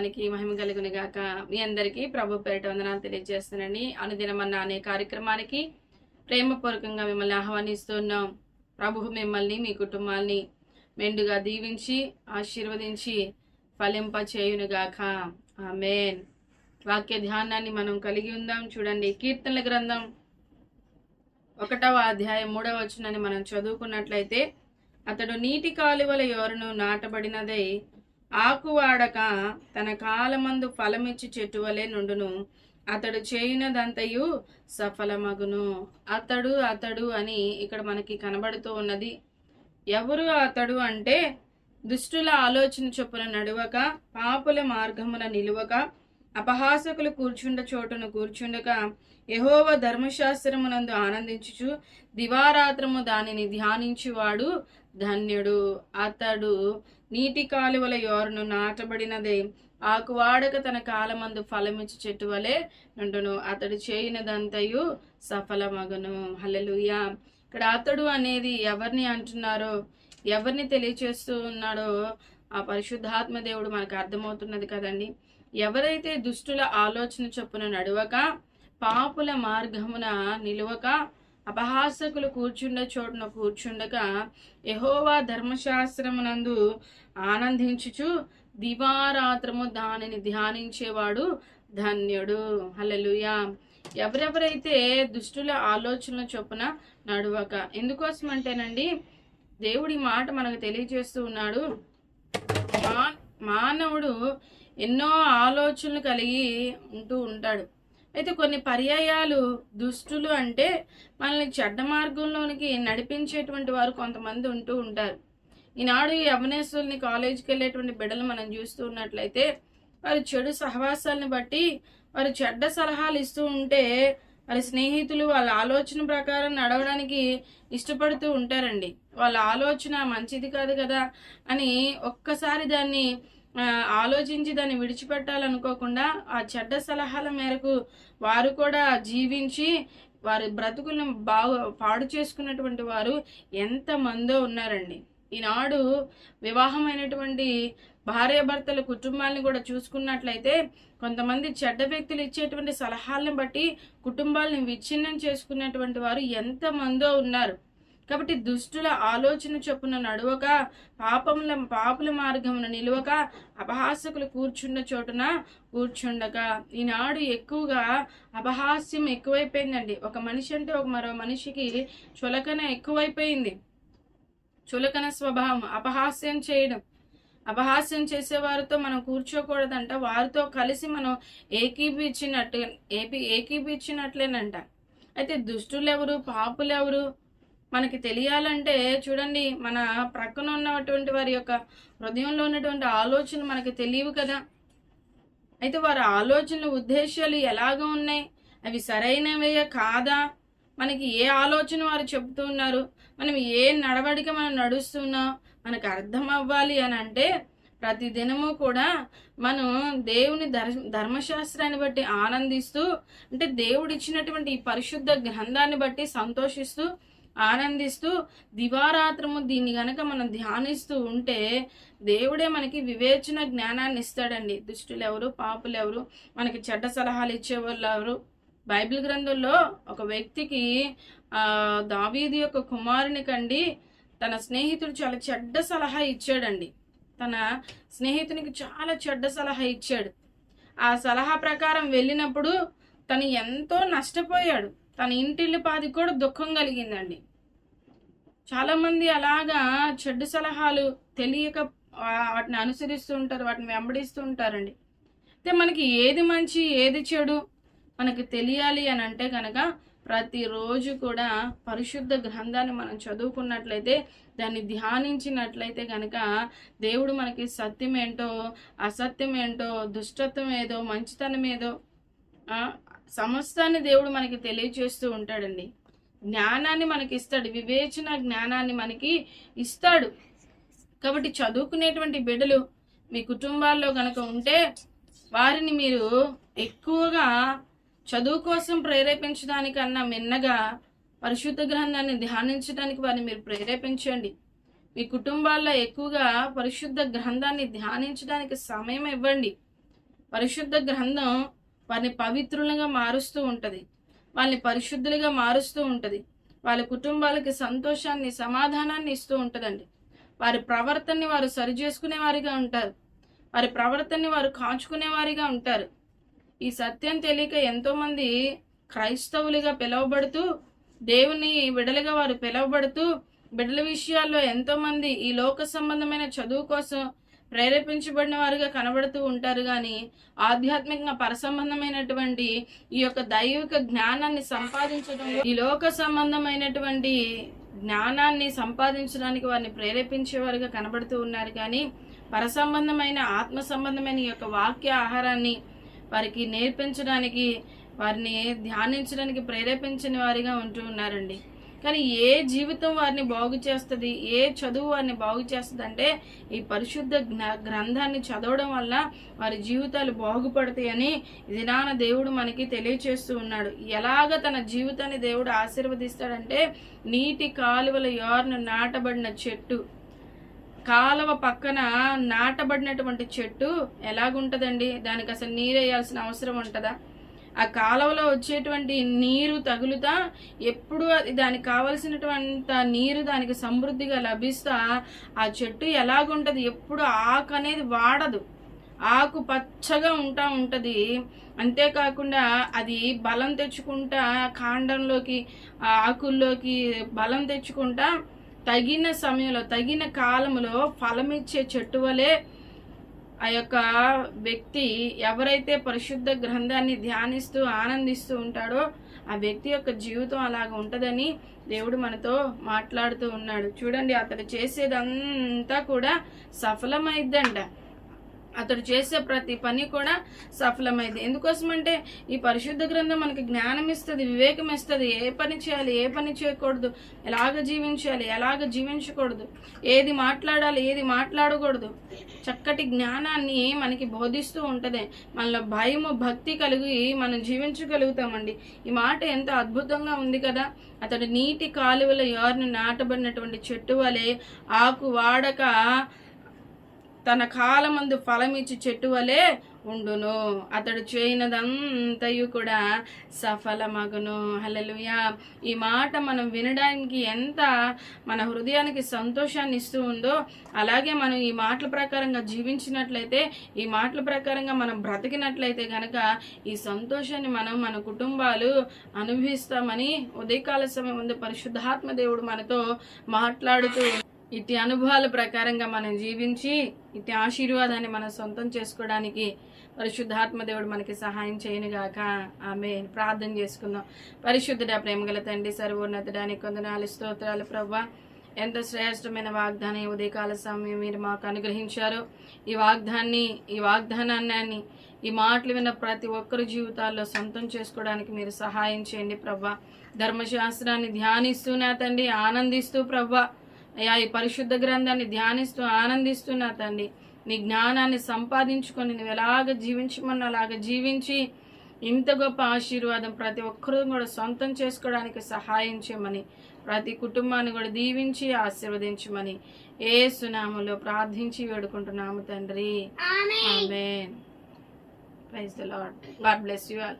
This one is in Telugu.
నామానికి మహిమ కలుగుని గాక. మీ అందరికీ ప్రభు పేరిట వందనాలు తెలియజేస్తానండి అనుదినమన్న అనే కార్యక్రమానికి ప్రేమపూర్వకంగా మిమ్మల్ని ఆహ్వానిస్తున్నాం. ప్రభు మిమ్మల్ని మీ కుటుంబాల్ని మెండుగా దీవించి ఆశీర్వదించి ఫలింప చేయునుగాక ఆమేన్. వాక్య ధ్యానాన్ని మనం కలిగి ఉందాం. చూడండి కీర్తనల గ్రంథం ఒకటవ అధ్యాయం మూడవ వచనాన్ని మనం చదువుకున్నట్లయితే అతడు నీటి కాలువల ఎవరును నాటబడినదై ఆకు వాడక తన కాలమందు ఫలమిచ్చి చెట్టు వలె నుండును. అతడు చేయినదంతయు సఫలమగును. అతడు అతడు అని ఇక్కడ మనకి కనబడుతూ ఉన్నది. ఎవరు అతడు అంటే దుష్టుల ఆలోచన చొప్పున నడువక పాపుల మార్గమున నిలువక అపహాసకులు కూర్చుండ చోటును కూర్చుండక యహోవ ధర్మశాస్త్రమునందు ఆనందించుచు దివారాత్రము దానిని ధ్యానించువాడు ధన్యుడు. అతడు నీటి కాలువల యోరును నాటబడినదే. ఆకు వాడక తన కాలమందు ఫలమిచ్చు చెట్టు వలె నుండును. అతడు చేయినదంతయు సఫలమగును. హలలుయా ఇక్కడ అతడు అనేది ఎవరిని అంటున్నారో ఎవరిని తెలియచేస్తూ ఉన్నాడో ఆ పరిశుద్ధాత్మ దేవుడు మనకు అర్థమవుతున్నది కదండి. ఎవరైతే దుష్టుల ఆలోచన చొప్పున నడవక పాపుల మార్గమున నిలువక అపహాసకులు కూర్చుండ చోటున కూర్చుండక యహోవా ధర్మశాస్త్రమునందు ఆనందించుచు దివారాత్రము దానిని ధ్యానించేవాడు ధన్యుడు. హలలుయా ఎవరెవరైతే దుష్టుల ఆలోచనల చొప్పున నడువక ఎందుకోసం అంటేనండి దేవుడి మాట మనకు తెలియజేస్తూ ఉన్నాడు. మా మానవుడు ఎన్నో ఆలోచనలు కలిగి ఉంటూ ఉంటాడు. అయితే కొన్ని పర్యాయాలు దుష్టులు అంటే మనల్ని చెడ్డ మార్గంలోనికి నడిపించేటువంటి వారు కొంతమంది ఉంటూ ఉంటారు. ఈనాడు ఈ యవనేశ్వరుని కాలేజీకి వెళ్ళేటువంటి బిడ్డలు మనం చూస్తూ ఉన్నట్లయితే వారి చెడు సహవాసాలను బట్టి వారు చెడ్డ సలహాలు ఇస్తూ ఉంటే వారి స్నేహితులు వాళ్ళ ఆలోచన ప్రకారం నడవడానికి ఇష్టపడుతూ ఉంటారండి. వాళ్ళ ఆలోచన మంచిది కాదు కదా అని ఒక్కసారి దాన్ని ఆలోచించి దాన్ని విడిచిపెట్టాలనుకోకుండా ఆ చెడ్డ సలహాల మేరకు వారు కూడా జీవించి వారి బ్రతుకులను బాగు పాడు చేసుకున్నటువంటి వారు ఎంతమందో ఉన్నారండి. ఈనాడు వివాహమైనటువంటి భార్యాభర్తల కుటుంబాలను కూడా చూసుకున్నట్లయితే కొంతమంది చెడ్డ వ్యక్తులు ఇచ్చేటువంటి సలహాలను బట్టి కుటుంబాలను విచ్ఛిన్నం చేసుకున్నటువంటి వారు ఎంతమందో ఉన్నారు. కాబట్టి దుష్టుల ఆలోచన చొప్పున నడవక పాపముల పాపుల మార్గమున నిలువక అపహాసకులు కూర్చున్న చోటున కూర్చుండక. ఈనాడు ఎక్కువగా అపహాస్యం ఎక్కువైపోయిందండి. ఒక మనిషి అంటే ఒక మరో మనిషికి చులకన ఎక్కువైపోయింది. చులకన స్వభావం అపహాస్యం చేయడం. అపహాస్యం చేసే వారితో మనం కూర్చోకూడదంట. వారితో కలిసి మనం ఏకీపించినట్టు ఏపీ ఏకీపించినట్లేనంట అయితే దుష్టులు ఎవరు పాపులు ఎవరు మనకి తెలియాలంటే చూడండి మన ప్రక్కన ఉన్నటువంటి వారి యొక్క హృదయంలో ఉన్నటువంటి ఆలోచన మనకి తెలియవు కదా. అయితే వారి ఆలోచనలు ఉద్దేశాలు ఎలాగ ఉన్నాయి? అవి సరైనవయ్యా కాదా? మనకి ఏ ఆలోచన వారు చెబుతూ ఉన్నారు? మనం ఏ నడవడిక మనం నడుస్తున్నాం మనకు అర్థం అవ్వాలి అని అంటే ప్రతి దినము కూడా మనం దేవుని ధర్ ధర్మశాస్త్రాన్ని బట్టి ఆనందిస్తూ అంటే దేవుడు ఇచ్చినటువంటి ఈ పరిశుద్ధ గ్రంథాన్ని బట్టి సంతోషిస్తూ ఆనందిస్తూ దివారాత్రము దీన్ని గనక మనం ధ్యానిస్తూ ఉంటే దేవుడే మనకి వివేచన జ్ఞానాన్ని ఇస్తాడండి. దుష్టులు ఎవరు పాపులు ఎవరు మనకి చెడ్డ సలహాలు ఇచ్చేవాళ్ళు ఎవరు బైబిల్ గ్రంథంలో ఒక వ్యక్తికి దావీది యొక్క కుమారుని కండి తన స్నేహితుడు చాలా చెడ్డ సలహా ఇచ్చాడండి. తన స్నేహితునికి చాలా చెడ్డ సలహా ఇచ్చాడు. ఆ సలహా ప్రకారం వెళ్ళినప్పుడు తను ఎంతో నష్టపోయాడు. తన ఇంటిల్లి పాది కూడా దుఃఖం కలిగిందండి. చాలామంది అలాగా చెడ్డు సలహాలు తెలియక వాటిని అనుసరిస్తూ ఉంటారు వాటిని వెంబడిస్తూ ఉంటారండి. అయితే మనకి ఏది మంచి ఏది చెడు మనకి తెలియాలి అని అంటే కనుక ప్రతిరోజు కూడా పరిశుద్ధ గ్రంథాన్ని మనం చదువుకున్నట్లయితే దాన్ని ధ్యానించినట్లయితే కనుక దేవుడు మనకి సత్యం ఏంటో అసత్యం ఏంటో దుష్టత్వం ఏదో మంచితనం ఏదో సమస్తాన్ని దేవుడు మనకి తెలియచేస్తూ ఉంటాడండి. జ్ఞానాన్ని మనకి ఇస్తాడు వివేచన జ్ఞానాన్ని మనకి ఇస్తాడు. కాబట్టి చదువుకునేటువంటి బిడ్డలు మీ కుటుంబాల్లో కనుక ఉంటే వారిని మీరు ఎక్కువగా చదువు కోసం ప్రేరేపించడానికన్నా మిన్నగా పరిశుద్ధ గ్రంథాన్ని ధ్యానించడానికి వారిని మీరు ప్రేరేపించండి. మీ కుటుంబాల్లో ఎక్కువగా పరిశుద్ధ గ్రంథాన్ని ధ్యానించడానికి సమయం ఇవ్వండి. పరిశుద్ధ గ్రంథం వారిని పవిత్రులుగా మారుస్తూ ఉంటుంది. వాళ్ళని పరిశుద్ధులుగా మారుస్తూ ఉంటుంది. వాళ్ళ కుటుంబాలకి సంతోషాన్ని సమాధానాన్ని ఇస్తూ ఉంటుందండి. వారి ప్రవర్తనని వారు సరిచేసుకునే వారిగా ఉంటారు. వారి ప్రవర్తనని వారు కాచుకునే వారిగా ఉంటారు. ఈ సత్యం తెలియక ఎంతోమంది క్రైస్తవులుగా పిలువబడుతూ దేవుని బిడలుగా వారు పిలువబడుతూ బిడ్డల విషయాల్లో ఎంతోమంది ఈ లోక సంబంధమైన చదువు కోసం ప్రేరేపించబడిన వారుగా కనబడుతూ ఉంటారు కానీ ఆధ్యాత్మికంగా పరసంబంధమైనటువంటి ఈ యొక్క దైవిక జ్ఞానాన్ని సంపాదించడం ఈ లోక సంబంధమైనటువంటి జ్ఞానాన్ని సంపాదించడానికి వారిని ప్రేరేపించేవారుగా కనబడుతూ ఉన్నారు కానీ పరసంబంధమైన ఆత్మ సంబంధమైన ఈ యొక్క వాక్య ఆహారాన్ని వారికి నేర్పించడానికి వారిని ధ్యానించడానికి ప్రేరేపించిన వారిగా ఉంటూ ఉన్నారండి. కానీ ఏ జీవితం వారిని బాగు చేస్తుంది ఏ చదువు వారిని బాగు చేస్తుంది అంటే ఈ పరిశుద్ధ గ్రంథాన్ని చదవడం వల్ల వారి జీవితాలు బాగుపడతాయని దినాన దేవుడు మనకి తెలియచేస్తూ ఉన్నాడు. ఎలాగ తన జీవితాన్ని దేవుడు ఆశీర్వదిస్తాడంటే నీటి కాలువల యోర్ను నాటబడిన చెట్టు. కాలువ పక్కన నాటబడినటువంటి చెట్టు ఎలాగుంటుందండి? దానికి అసలు నీరు వేయాల్సిన అవసరం ఉంటుందా? ఆ కాలువలో వచ్చేటువంటి నీరు తగులుతా ఎప్పుడు అది దానికి కావలసినటువంటి నీరు దానికి సమృద్ధిగా లభిస్తా ఆ చెట్టు ఎలాగుంటుంది ఎప్పుడు ఆకు అనేది వాడదు. ఆకు పచ్చగా ఉంటా ఉంటుంది. అంతేకాకుండా అది బలం తెచ్చుకుంటా కాండంలోకి ఆకుల్లోకి బలం తెచ్చుకుంటా తగిన సమయంలో తగిన కాలంలో ఫలమిచ్చే చెట్టు వలె ఆ యొక్క వ్యక్తి ఎవరైతే పరిశుద్ధ గ్రంథాన్ని ధ్యానిస్తూ ఆనందిస్తూ ఉంటాడో ఆ వ్యక్తి యొక్క జీవితం అలాగ ఉంటుందని దేవుడు మనతో మాట్లాడుతూ ఉన్నాడు. చూడండి అతడు చేసేదంతా కూడా సఫలమైద్దంట అతడు చేసే ప్రతి పని కూడా సఫలమైంది. ఎందుకోసమంటే ఈ పరిశుద్ధ గ్రంథం మనకి జ్ఞానం ఇస్తుంది వివేకం ఇస్తుంది. ఏ పని చేయాలి ఏ పని చేయకూడదు. ఎలాగ జీవించాలి ఎలాగ జీవించకూడదు. ఏది మాట్లాడాలి ఏది మాట్లాడకూడదు. చక్కటి జ్ఞానాన్ని మనకి బోధిస్తూ ఉంటుంది. మనలో భయము భక్తి కలిగి మనం జీవించగలుగుతామండి. ఈ మాట ఎంత అద్భుతంగా ఉంది కదా. అతడు నీటి కాలువల ఎవరిని నాటబడినటువంటి చెట్టు వలె ఆకు వాడక తన కాలమందు ఫలమిచ్చి చెట్టు వలె ఉండును. అతడు చేయనదంతయు కూడా సఫలమగును. హలలుయా ఈ మాట మనం వినడానికి ఎంత మన హృదయానికి సంతోషాన్ని ఇస్తూ ఉందో అలాగే మనం ఈ మాటల ప్రకారంగా జీవించినట్లయితే ఈ మాటల ప్రకారంగా మనం బ్రతికినట్లయితే గనక ఈ సంతోషాన్ని మనం మన కుటుంబాలు అనుభవిస్తామని ఉదయకాల సమయం ముందు పరిశుద్ధాత్మ దేవుడు మనతో మాట్లాడుతూ ఇటు అనుభవాల ప్రకారంగా మనం జీవించి ఇటు ఆశీర్వాదాన్ని మనం సొంతం చేసుకోవడానికి పరిశుద్ధాత్మ దేవుడు మనకి సహాయం చేయనుగాక. ఆమె ప్రార్థన చేసుకుందాం. పరిశుద్ధుడ ప్రేమగల తండ్రి సర్వోన్నతుడానికి కొందనాలు స్తోత్రాలు ప్రభా ఎంత శ్రేష్టమైన వాగ్దానం ఈ ఉదయకాల సమయం మీరు మాకు అనుగ్రహించారు. ఈ వాగ్దాన్ని ఈ వాగ్దానాన్ని ఈ మాటలు విన్న ప్రతి ఒక్కరి జీవితాల్లో సొంతం చేసుకోవడానికి మీరు సహాయం చేయండి ప్రభా ధర్మశాస్త్రాన్ని ధ్యానిస్తూ నా తండ్రి ఆనందిస్తూ ప్రభా అయ్యా ఈ పరిశుద్ధ గ్రంథాన్ని ధ్యానిస్తూ ఆనందిస్తూ నా తండ్రి. నీ జ్ఞానాన్ని సంపాదించుకొని నువ్వు ఎలాగ జీవించమని అలాగ జీవించి ఇంత గొప్ప ఆశీర్వాదం ప్రతి ఒక్కరూ కూడా సొంతం చేసుకోవడానికి సహాయం చేయమని ప్రతి కుటుంబాన్ని కూడా దీవించి ఆశీర్వదించమని ఏ సునాములో ప్రార్థించి వేడుకుంటున్నాము తండ్రి. Praise the Lord. God bless you all.